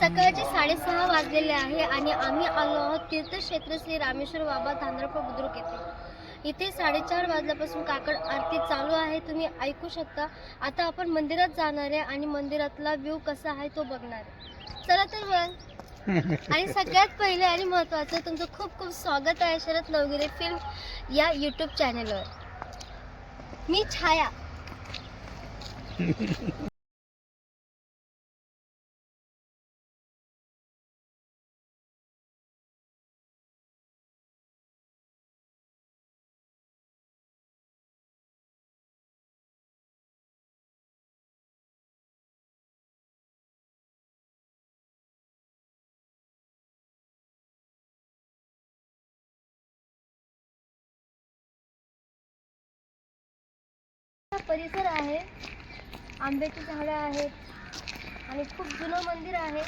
सकाळचे साडेसहा वाजलेले आहे आणि आम्ही आलो आहोत तीर्थक्षेत्र श्री रामेश्वर बाबा धांद्रप बुद्रुक येथे. इथे साडेचार वाजल्यापासून काकड आरती चालू आहे. तुम्ही ऐकू शकता. आता आपण मंदिरात जाणार आहे आणि मंदिरातला व्ह्यू कसा आहे तो बघणार आहे. चला तर मग. आणि सगळ्यात पहिले आणि महत्त्वाचं तुमचं खूप खूप स्वागत आहे शरद नवगिरे फिल्म या यूट्यूब चॅनलवर मी छाया. परिसर आहे. आंब्याची झाडं आहेत आणि खूप जुनं मंदिर आहे.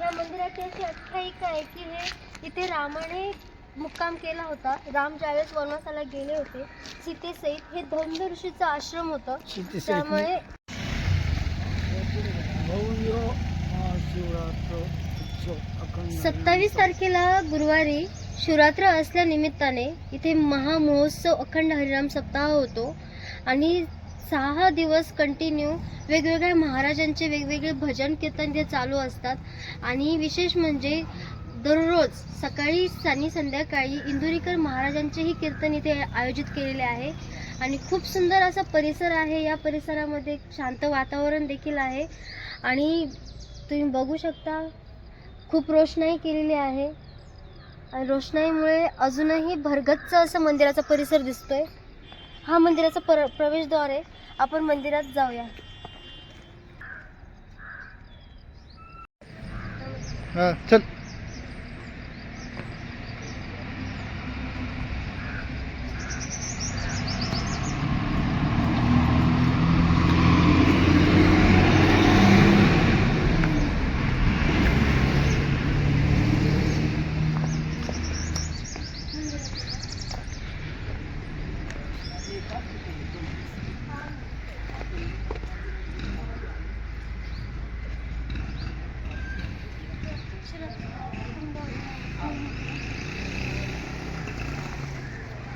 या मंदिराची अशी आख्यायिका आहे की हे इथे रामाने मुक्काम केला होता. राम ज्यावेळेस वनवासाला गेले होते सीतेसहित हे धौंद ऋषीचं आश्रम होतं. त्यामुळे अखंड सत्तावीस तारखेला गुरुवारी शिवरात्र असल्यानिमित्ताने इथे महामहोत्सव अखंड हरिनाम सप्ताह होतो. आणि सहा दिवस कंटिन्यू वेगवेगळ्या महाराजांचे वेगवेगळे भजन कीर्तन इथे चालू असतात. आणि विशेष म्हणजे दररोज सकाळी आणि संध्याकाळी इंदुरीकर महाराजांचेही कीर्तन इथे आयोजित केलेले आहे. आणि खूप सुंदर असा परिसर आहे. या परिसरामध्ये शांत वातावरण देखील आहे. आणि तुम्ही बघू शकता खूप रोषणाई केलेली आहे. आणि रोषणाईमुळे अजूनही भरगच्च असं मंदिराचा परिसर दिसतोय. हा मंदिराचा पर प्रवेशद्वार आहे. आपण मंदिरात जाऊया. हा चल.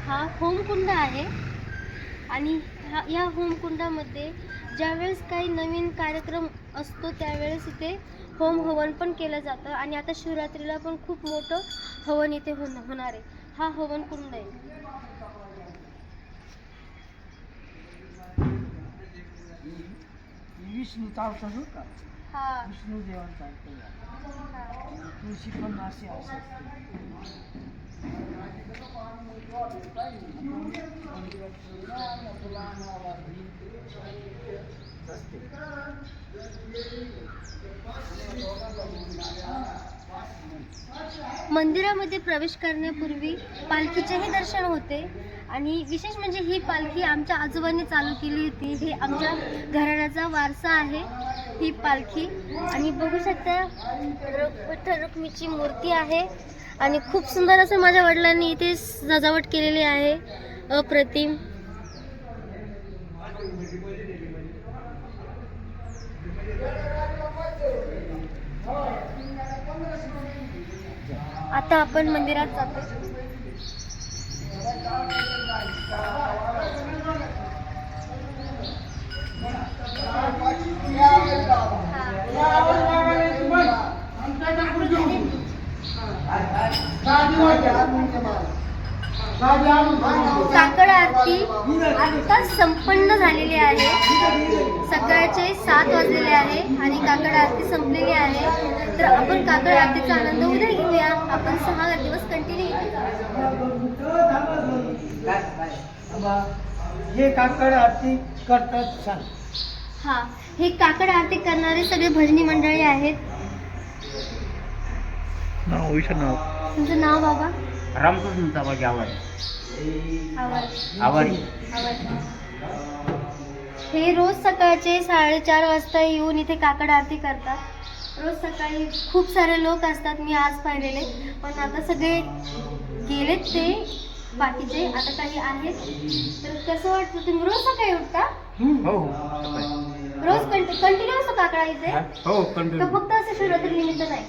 हा होमकुंड आहे. आणि हा या होमकुंडामध्ये ज्यावेळेस काही नवीन कार्यक्रम असतो त्यावेळेस इथे होम हवन पण केलं जातं. आणि आता शिवरात्रीला पण खूप मोठं हवन इथे होण होणार आहे. हा हवन कुंड आहे अवतार हो का हा. विष्णू देवांचा. तुळशी पण असे मंदिरामध्ये प्रवेश करण्यापूर्वी पालखीचेही दर्शन होते. आणि विशेष म्हणजे ही पालखी आमच्या आजोबांनी चालू केली होती. हे आमच्या घराण्याचा वारसा आहे. ही पालखी. आणि बघू शकता र- विठ्ठल मूर्ती आहे. आणि खूप सुंदर असं माझ्या वडिलांनी इथे सजावट केलेली आहे. अप्रतिम. आता आपण मंदिरात जातो काकड आरती आता संपन्न झालेली आहे. सकाळचे सात वाजलेले आहे आणि काकड आरती संपलेली आहे. तर आपण काकड आरतीचा आनंद उद्या घेऊया. आपण सहा दिवस कंटिन्यू हे काकड आरती करतात हा हे काकड आरती करणारे सगळे भजनी मंडळी आहेत. नाव तुमचं नाव बाबा? रामकृष्ण ताबाजी आवाज आवाज आवारी आवाज हे रोज सकाळचे साडेचार वाजता येऊन इथे काकड आरती करतात. रोज सकाळी खूप सारे लोक असतात मी आज पाहिलेले. पण आता सगळे गेलेत ते बाकीचे आता काही आहेत. तर कसं वाटतं तुम्ही रोज सकाळी उठता? हो हो. सकाळी. रोज कंटिन्यू असतो काकडा इथे हा? हो का कंटिन्यू फक्त असं शिवरात्री निमित्त नाही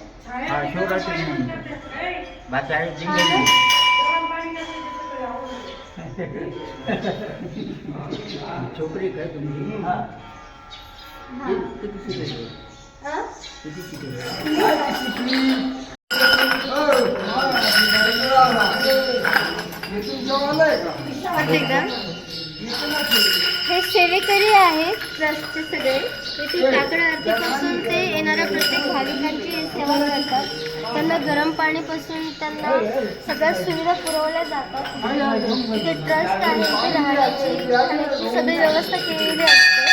हा शिवरात्री म्हणतो. बाकी आहे हा जिंकली. छोकरी काय तुमची हा. हा. किती शिकली? हा? किती शिकली? का हे सेवेकरी आहेत ट्रस्टचे सगळे. येथे काकड आरतीपासून ते येणाऱ्या प्रत्येक भाविकांची सेवा करतात. त्यांना गरम पाणीपासून त्यांना सगळ्या सुविधा पुरवल्या जातात. इथे ट्रस्ट आहे इथे राहण्याची. खाण्याची सगळी व्यवस्था केलेली असते.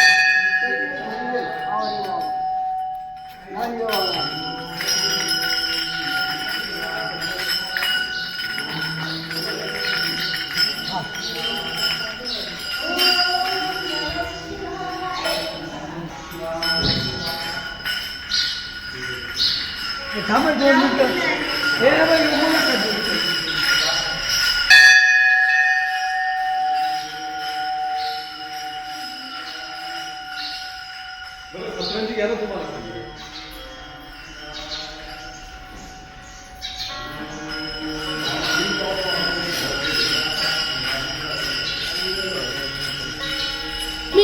थांबा दोन मिनिटं हे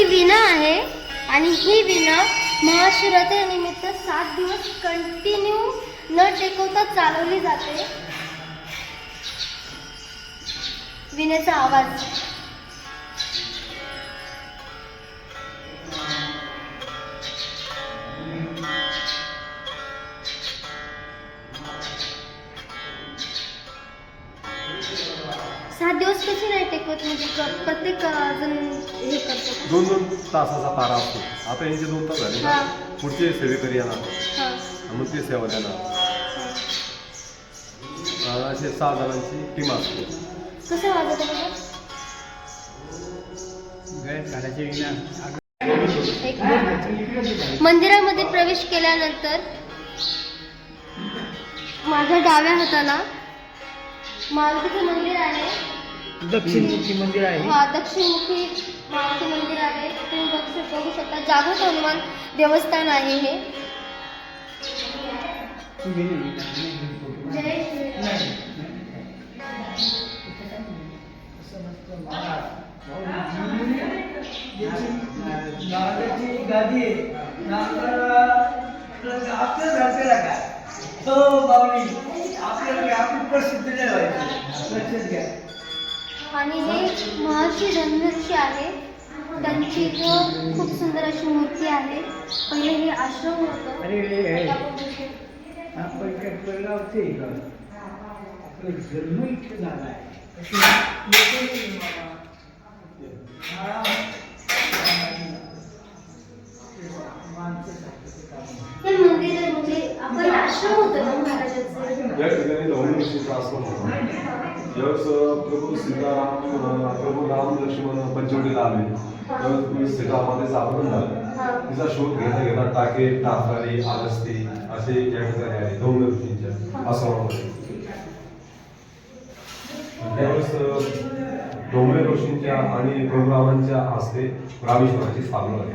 विणा आहे आणि ही विणा महाशिवरात्रीनिमित्त सात दिवस कंटिन्यू न टेकवता चालवली जाते विणेचा आवाज सात दिवस कशी नाही टेकवत म्हणजे क- प्रत्येक अजून हे करतो? दोन दोन तासाचा तारा असतो आता यांचे दोन तास झाले ना हा. पुढचे सेवेकरी येणार हा. मग ते सेवा देणार असे सहा जणांची टीम असते. कसं वाजत एक. मंदिरामध्ये प्रवेश केल्यानंतर माझ्या डाव्या हाताला मारुतीचं मंदिर आहे. दक्षिणमुखी मंदिर आहे. हा दक्षिणमुखी मारुती मंदिर आहे. तुम्ही बघू बघू शकता. जागृत हनुमान देवस्थान आहे हे जय श्रीराम. नारळाची गादी आपल्याच घालतेला काय हो बावली आपल्याला आपली प्रसिद्ध नाही व्हायची लक्षात घ्या आणि हे महर्षी धनुष्य आहे. त्यांची खूप सुंदर अशी मूर्ती आहे. पहिले हे आश्रम होतं. आपण आपला जन्म इथे झाला. हा. मंदिर म्हणजे आपण आश्रम होतं ना महाराजांचं. या ठिकाणी धवणी ऋषीचा आश्रम होता. ज्यावेळेस प्रभू सीताराम प्रभू राम लक्ष्मण पंचवटीला आले. त्यावेळेस सीतारामाचे अपहरण झालं. तिचा शोध घेता घेता टाके टाकारे आलस्ते असे या ठिकाणी आहे धवणी ऋषींच्या आश्रमामध्ये त्यावेळेस डोंगरे ऋषींच्या आणि प्रभुरामांच्या हस्ते रामेश्वराची स्थापना झाली.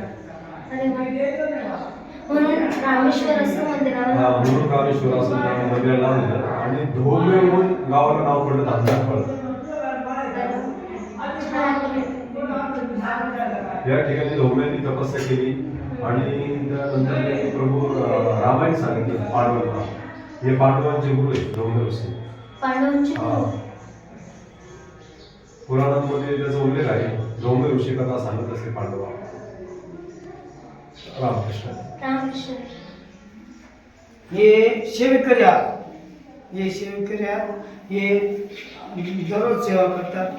म्हणून रामेश्वर असं मंदिराला हा, असं मंदिराला आणि धोबे म्हणून गावाला नाव पडलं धांदार पडलं. या ठिकाणी धोबयांनी तपस्या केली आणि त्यानंतर त्यांनी प्रभू रामायण सांगितलं पांडवांना हे पांडवांचे गुरु आहेत पांडवांची हा. पुराणांमध्ये त्याचा उल्लेख आहे. धोबे ऋषी कथा सांगत असे पांडवा. रामकृष्ण. रामकृष्ण. हे सेवेकऱ्या हे सेवेकऱ्या हे दररोज सेवा करतात.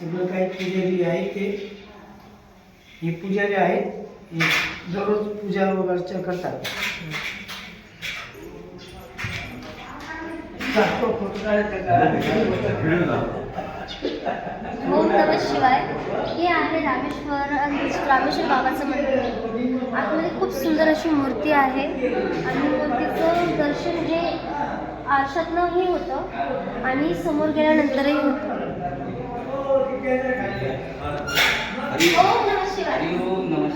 सगळं काही पुजारी आहे ते. हे पुजारी आहेत. हे दररोज पूजा वगैरे करतात. ओम नम शिवाय. हे आहे रामेश्वर रामेश्वर बाबाचं मंदिर. आतमध्ये खूप सुंदर अशी मूर्ती आहे. आणि मूर्तीचं दर्शन हे आरशातनंही होतं आणि समोर गेल्यानंतरही होतं. ओम नम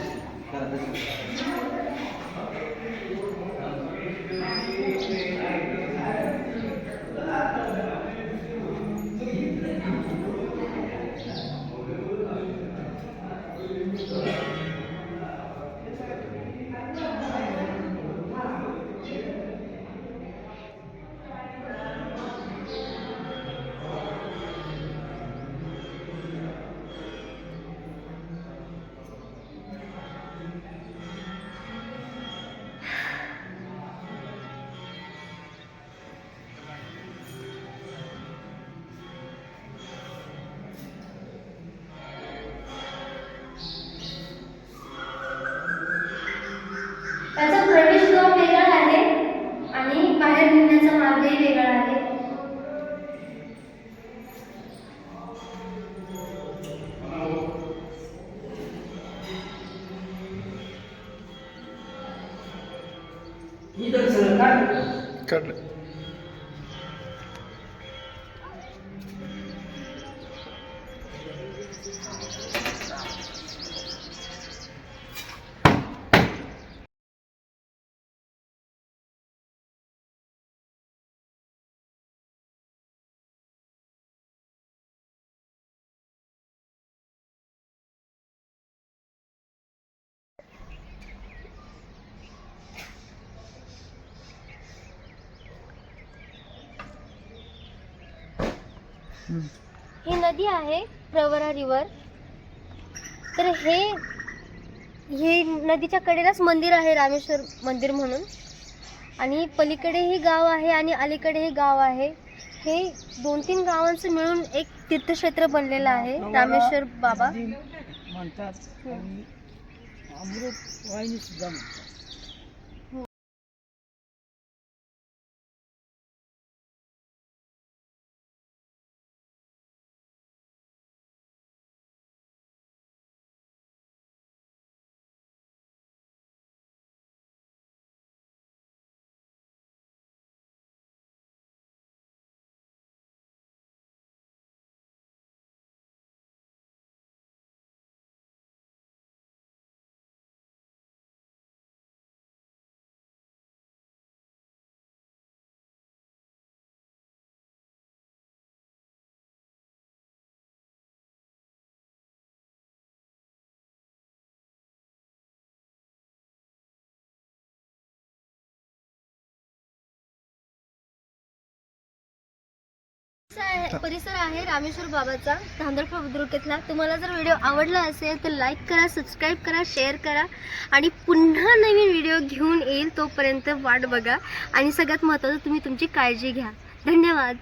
ही नदी आहे प्रवरा रिवर. तर हे हे नदीच्या कडेलाच मंदिर आहे रामेश्वर मंदिर म्हणून. आणि पलीकडे ही गाव आहे आणि अलीकडे हे गाव आहे. हे दोन तीन गावांचं मिळून एक तीर्थक्षेत्र बनलेलं आहे रामेश्वर बाबा. म्हणतात अमृत वाहिनी सुद्धा म्हणतात. परिसर आहे रामेश्वर बाबाचा धांदरफळ बुद्रुकेतला. तुम्हाला जर व्हिडिओ आवडला असेल तर लाईक करा सबस्क्राईब करा शेअर करा आणि पुन्हा नवीन व्हिडिओ घेऊन येईल तोपर्यंत वाट बघा. आणि सगळ्यात महत्त्वाचं तुम्ही तुमची काळजी घ्या. धन्यवाद.